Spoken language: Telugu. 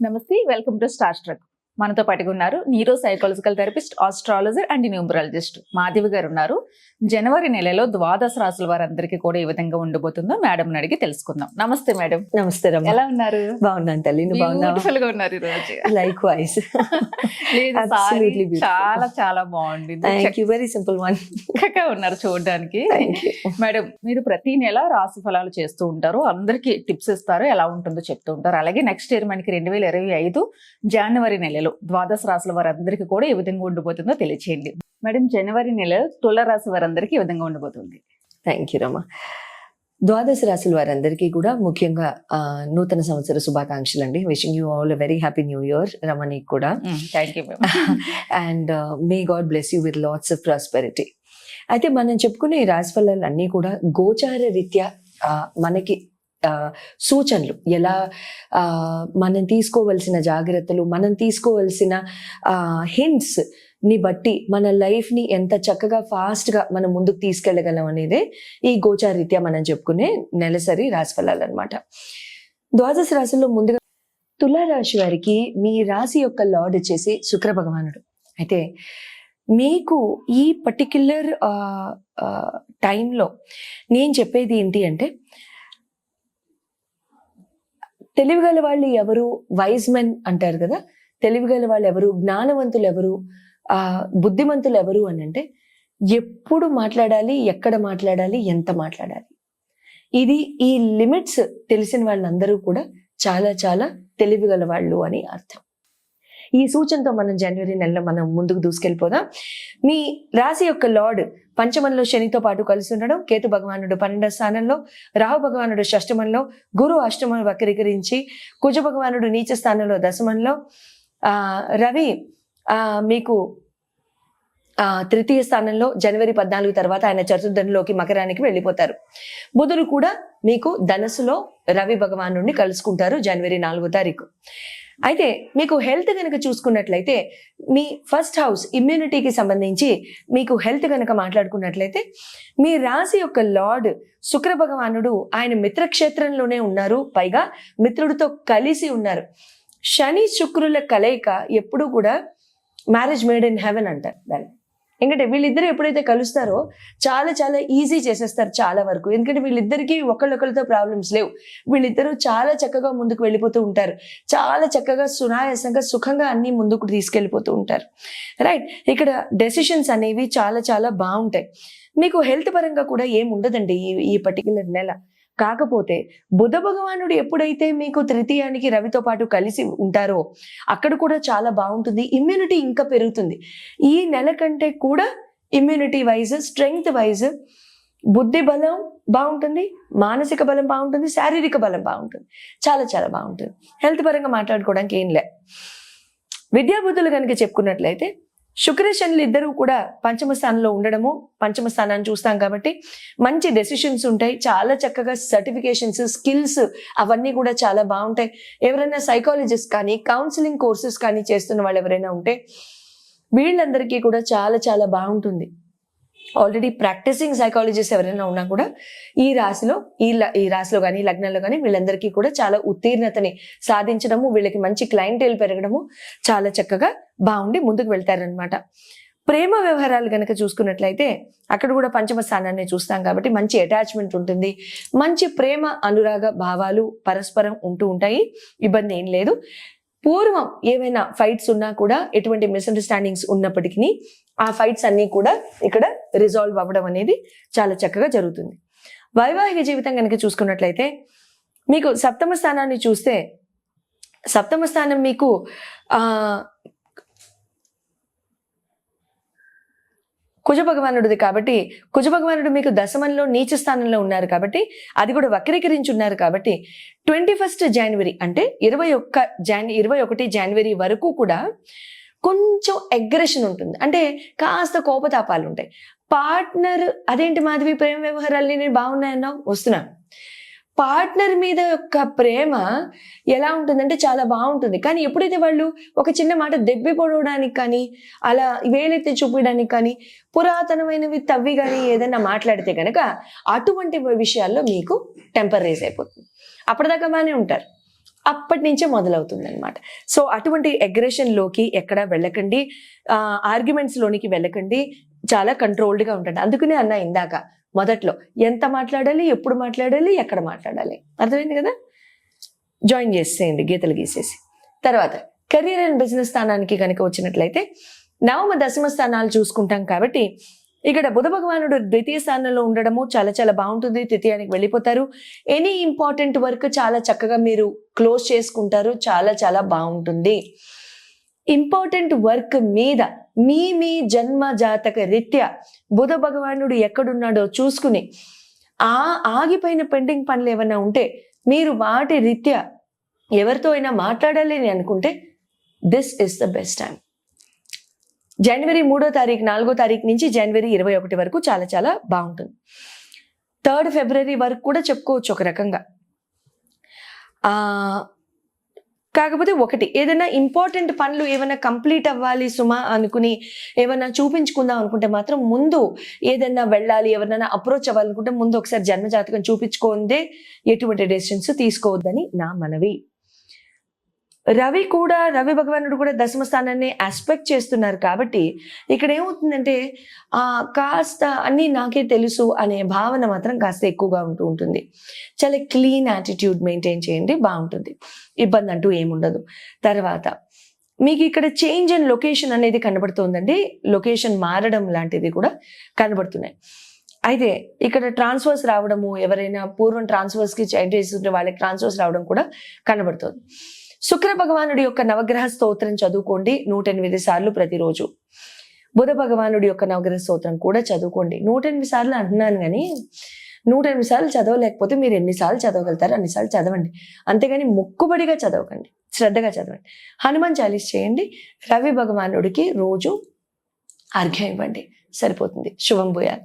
నమస్తే వెల్కమ్ టు స్టార్ స్ట్రక్ మనతో పాటుగా ఉన్నారు neuro psychological therapist astrologer and numerologist Madhavi garu ఉన్నారు. జనవరి నెలలో ద్వాదశ రాసుల వారందరికీ కూడా ఏ విధంగా ఉండబోతుందో మేడం అడిగి తెలుసుకుందాం. నమస్తే మేడం నమస్తే ఎలా ఉన్నారు? బాగున్నాను తల్లి బ్యూటిఫుల్గా ఉన్నారు ఈ రోజు లైక్ వైజ్. చాలా చాలా బాగుంది thank you very simple one ఉన్నారు చూడడానికి. మేడం మీరు ప్రతి నెల రాశి ఫలాలు చేస్తూ ఉంటారు. అందరికి టిప్స్ ఇస్తారు. ఎలా ఉంటుందో చెప్తూ ఉంటారు. అలాగే నెక్స్ట్ ఇయర్ మనకి రెండు వేల ఇరవై ఐదు జనవరి నెలలో ద్వాదశ రాశుల వారందరికీ కూడా ఏ విధంగా ఉండిపోతుందో తెలియచేయండి. మేడం జనవరి నెల తుల రాశి వారందరికీ ఏ విధంగా ఉండబోతుంది థ్యాంక్ యూ రమ్మ ద్వాదశ రాశుల వారందరికీ కూడా ముఖ్యంగా ఆ, నూతన సంవత్సర శుభాకాంక్షలు అండి. Wishing you all very happy new year రమణికి కూడా. Thank you and may God bless you with lots of prosperity అయితే మనం చెప్పుకునే ఈ రాశి ఫలాలు అన్నీ కూడా గోచార రీత్యా ఆ, మనకి సూచనలు. ఎలా ఆ, మనం తీసుకోవలసిన జాగ్రత్తలు మనం తీసుకోవలసిన హింట్స్ని బట్టి మన లైఫ్ని ఎంత చక్కగా ఫాస్ట్గా మనం ముందుకు తీసుకెళ్ళగలం అనేది ఈ గోచారీత్యా మనం చెప్పుకునే నెలసరి రాశి అనమాట ద్వాదశ రాశుల్లో ముందుగా తులారాశి వారికి మీ రాశి యొక్క లార్డ్ వచ్చేసి శుక్ర భగవానుడు. అయితే మీకు ఈ పర్టిక్యులర్ టైంలో నేను చెప్పేది ఏంటి అంటే తెలివిగల వాళ్ళు ఎవరు? వైజ్ మెన్ అంటారు కదా. తెలివిగల వాళ్ళు ఎవరు? జ్ఞానవంతులు ఎవరు? ఆ బుద్ధిమంతులు ఎవరు అని అంటే ఎప్పుడు మాట్లాడాలి ఎక్కడ మాట్లాడాలి ఎంత మాట్లాడాలి. ఇది ఈ లిమిట్స్ తెలిసిన వాళ్ళందరూ కూడా చాలా చాలా తెలివిగల వాళ్ళు అని అర్థం. ఈ సూచనతో మనం జనవరి నెలలో మనం ముందుకు దూసుకెళ్ళిపోదాం. మీ రాశి యొక్క లార్డ్ పంచమంలో శనితో పాటు కలిసి ఉండడం కేతు భగవానుడు పన్నెండవ స్థానంలో రాహు భగవానుడు షష్టమంలో గురు అష్టమం వక్రీకరించి కుజ భగవానుడు నీచ స్థానంలో దశమంలో ఆ, రవి ఆ, మీకు ఆ, తృతీయ స్థానంలో జనవరి పద్నాలుగు తర్వాత ఆయన చతుర్థంలోకి మకరానికి వెళ్ళిపోతారు. బుధుడు కూడా మీకు ధనస్సులో రవి భగవాను కలుసుకుంటారు జనవరి నాలుగో తారీఖు. అయితే మీకు హెల్త్ కనుక చూసుకున్నట్లయితే మీ ఫస్ట్ హౌస్ ఇమ్యూనిటీకి సంబంధించి మీకు హెల్త్ కనుక మాట్లాడుకున్నట్లయితే మీ రాశి యొక్క లార్డ్ శుక్ర భగవానుడు ఆయన మిత్రక్షేత్రంలోనే ఉన్నారు. పైగా మిత్రుడితో కలిసి ఉన్నారు. శని శుక్రుల కలయిక ఎప్పుడూ కూడా మ్యారేజ్ మేడ్ ఇన్ హెవెన్ అంటారు. దాన్ని ఎందుకంటే వీళ్ళిద్దరు ఎప్పుడైతే కలుస్తారో చాలా చాలా ఈజీ చేసేస్తారు చాలా వరకు. ఎందుకంటే వీళ్ళిద్దరికీ ఒకళ్ళొకళ్ళతో ప్రాబ్లమ్స్ లేవు. వీళ్ళిద్దరూ చాలా చక్కగా ముందుకు వెళ్ళిపోతూ ఉంటారు. చాలా చక్కగా సునాయాసంగా సుఖంగా అన్ని ముందుకు తీసుకెళ్ళిపోతూ ఉంటారు. రైట్ ఇక్కడ డెసిషన్స్ అనేవి చాలా చాలా బాగుంటాయి. మీకు హెల్త్ పరంగా కూడా ఏం ఉండదండి ఈ ఈ పర్టికులర్ నెల? కాకపోతే బుధ భగవానుడు ఎప్పుడైతే మీకు తృతీయానికి రవితో పాటు కలిసి ఉంటారో అక్కడ కూడా చాలా బాగుంటుంది. ఇమ్యూనిటీ ఇంకా పెరుగుతుంది. ఈ నెల కంటే కూడా ఇమ్యూనిటీ వైజ్ స్ట్రెంగ్త్ వైజ్ బుద్ధి బలం బాగుంటుంది మానసిక బలం బాగుంటుంది శారీరక బలం బాగుంటుంది. చాలా చాలా బాగుంటుంది. హెల్త్ పరంగా మాట్లాడుకోవడానికి ఏం లే. విద్యాబుద్ధులు కనుక చెప్పుకున్నట్లయితే శుక్ర శనులు ఇద్దరూ కూడా పంచమ స్థానంలో ఉండడము పంచమ స్థానాన్ని చూస్తాం కాబట్టి మంచి డెసిషన్స్ ఉంటాయి. చాలా చక్కగా సర్టిఫికేషన్స్ స్కిల్స్ అవన్నీ కూడా చాలా బాగుంటాయి. ఎవరైనా సైకాలజిస్ట్ కానీ కౌన్సిలింగ్ కోర్సెస్ కానీ చేస్తున్న వాళ్ళు ఎవరైనా ఉంటే వీళ్ళందరికీ కూడా చాలా చాలా బాగుంటుంది. ఆల్రెడీ ప్రాక్టీసింగ్ సైకాలజిస్ట్ ఎవరైనా ఉన్నా కూడా ఈ రాశిలో ఈ ఈ రాశిలో కానీ లగ్నంలో కానీ వీళ్ళందరికీ కూడా చాలా ఉత్తీర్ణతని సాధించడము వీళ్ళకి మంచి క్లయింటేల్ పెరగడము చాలా చక్కగా బాగుండి ముందుకు వెళ్తారనమాట ప్రేమ వ్యవహారాలు కనుక చూసుకున్నట్లయితే అక్కడ కూడా పంచమ స్థానాన్ని చూస్తాం కాబట్టి మంచి అటాచ్మెంట్ ఉంటుంది. మంచి ప్రేమ అనురాగ భావాలు పరస్పరం ఉంటూ ఉంటాయి. ఇబ్బంది ఏం లేదు. పూర్వం ఏవైనా ఫైట్స్ ఉన్నా కూడా ఎటువంటి మిస్అండర్స్టాండింగ్స్ ఉన్నప్పటికీ ఆ ఫైట్స్ అన్నీ కూడా ఇక్కడ రిజాల్వ్ అవ్వడం అనేది చాలా చక్కగా జరుగుతుంది. వైవాహిక జీవితం కనుక చూసుకున్నట్లయితే మీకు సప్తమ స్థానాన్ని చూస్తే సప్తమ స్థానం మీకు కుజ భగవానుడిది కాబట్టి కుజ భగవానుడు మీకు దశమంలో నీచ స్థానంలో ఉన్నారు కాబట్టి అది కూడా వక్రీకరించి ఉన్నారు కాబట్టి ట్వంటీ ఫస్ట్ జనవరి అంటే ఇరవై ఒక్క జాన్ ఇరవై ఒకటి జనవరి వరకు కూడా కొంచెం అగ్రెషన్ ఉంటుంది. అంటే కాస్త కోపతాపాలు ఉంటాయి పార్ట్నర్ అదేంటి మాధవి ప్రేమ వ్యవహారాలు నేను బాగున్నాయన్నావు? వస్తున్నా. పార్ట్నర్ మీద యొక్క ప్రేమ ఎలా ఉంటుందంటే చాలా బాగుంటుంది. కానీ ఎప్పుడైతే వాళ్ళు ఒక చిన్న మాట దెబ్బి పొడవడానికి కానీ అలా వేలెత్తి చూపించడానికి కానీ పురాతనమైనవి తవ్వి కానీ ఏదైనా మాట్లాడితే కనుక అటువంటి విషయాల్లో మీకు టెంపర్ రేజ్ అయిపోతుంది. అప్పటిదాకా బాగానే ఉంటారు. అప్పటి నుంచే మొదలవుతుంది అనమాట సో అటువంటి అగ్రెషన్లోకి ఎక్కడ వెళ్ళకండి. ఆర్గ్యుమెంట్స్ లోనికి వెళ్ళకండి. చాలా కంట్రోల్డ్గా ఉంటుంది అందుకనే అన్న ఇందాక మొదట్లో ఎంత మాట్లాడాలి ఎప్పుడు మాట్లాడాలి ఎక్కడ మాట్లాడాలి. అర్థమైంది కదా? జాయిన్ చేసేయండి గీతలు గీసేసి. తర్వాత కెరీర్ అండ్ బిజినెస్ స్థానానికి కనుక వచ్చినట్లయితే నవమ దశమ స్థానాలు చూసుకుంటాం కాబట్టి ఇక్కడ బుధ భగవానుడు ద్వితీయ స్థానంలో ఉండడము చాలా చాలా బాగుంటుంది. తృతీయానికి వెళ్ళిపోతారు. ఎనీ ఇంపార్టెంట్ వర్క్ చాలా చక్కగా మీరు క్లోజ్ చేసుకుంటారు. చాలా చాలా బాగుంటుంది. ఇంపార్టెంట్ వర్క్ మీద మీ మీ జన్మ జాతక రీత్యా బుధ భగవానుడు ఎక్కడున్నాడో చూసుకుని ఆ ఆగిపోయిన పెండింగ్ పనులు ఏమైనా ఉంటే మీరు వాటి రీత్యా ఎవరితో అయినా మాట్లాడాలి అని అనుకుంటే this is the best time జనవరి మూడో తారీఖు నాలుగో తారీఖు నుంచి జనవరి ఇరవై ఒకటి వరకు చాలా చాలా బాగుంటుంది. థర్డ్ ఫిబ్రవరి వరకు కూడా చెప్పుకోవచ్చు ఒక రకంగా. కాకపోతే ఒకటి ఏదైనా ఇంపార్టెంట్ పనులు ఏమైనా కంప్లీట్ అవ్వాలి సుమా అనుకుని ఏమైనా చూపించుకుందాం అనుకుంటే మాత్రం ముందు ఏదైనా వెళ్ళాలి ఎవరినైనా అప్రోచ్ అవ్వాలనుకుంటే ముందు ఒకసారి జన్మ జాతకం చూపించుకోందే ఎటువంటి డెసిషన్స్ తీసుకోవద్దని నా మనవి. రవి కూడా రవి భగవానుడు కూడా దశమ స్థానాన్ని ఆస్పెక్ట్ చేస్తున్నారు కాబట్టి ఇక్కడ ఏమవుతుందంటే ఆ కాస్త అన్నీ నాకే తెలుసు అనే భావన మాత్రం కాస్త ఎక్కువగా ఉంటూ ఉంటుంది. చాలా క్లీన్ యాటిట్యూడ్ మెయింటైన్ చేయండి బాగుంటుంది. ఇబ్బంది అంటూ ఏముండదు తర్వాత మీకు ఇక్కడ చేంజ్ అండ్ లొకేషన్ అనేది కనబడుతుందండి. లొకేషన్ మారడం లాంటిది కూడా కనబడుతున్నాయి. అయితే ఇక్కడ ట్రాన్స్ఫర్స్ రావడము ఎవరైనా పూర్వం ట్రాన్స్ఫర్స్కి చేంజ్ చేస్తుంటే వాళ్ళకి ట్రాన్స్ఫర్స్ రావడం కూడా కనబడుతుంది. శుక్ర భగవానుడి యొక్క నవగ్రహ స్తోత్రం చదువుకోండి. నూట ఎనిమిది సార్లు ప్రతిరోజు. బుధ భగవానుడి యొక్క నవగ్రహ స్తోత్రం కూడా చదువుకోండి. నూట ఎనిమిది సార్లు అంటున్నాను కానీ నూట ఎనిమిది సార్లు చదవలేకపోతే మీరు ఎన్నిసార్లు చదవగలుగుతారు అన్నిసార్లు చదవండి. అంతేగాని మొక్కుబడిగా చదవకండి. శ్రద్ధగా చదవండి. హనుమాన్ చాలీస్ చేయండి. రవి భగవానుడికి రోజు అర్ఘ్యం ఇవ్వండి. సరిపోతుంది. శుభం భూయాత్.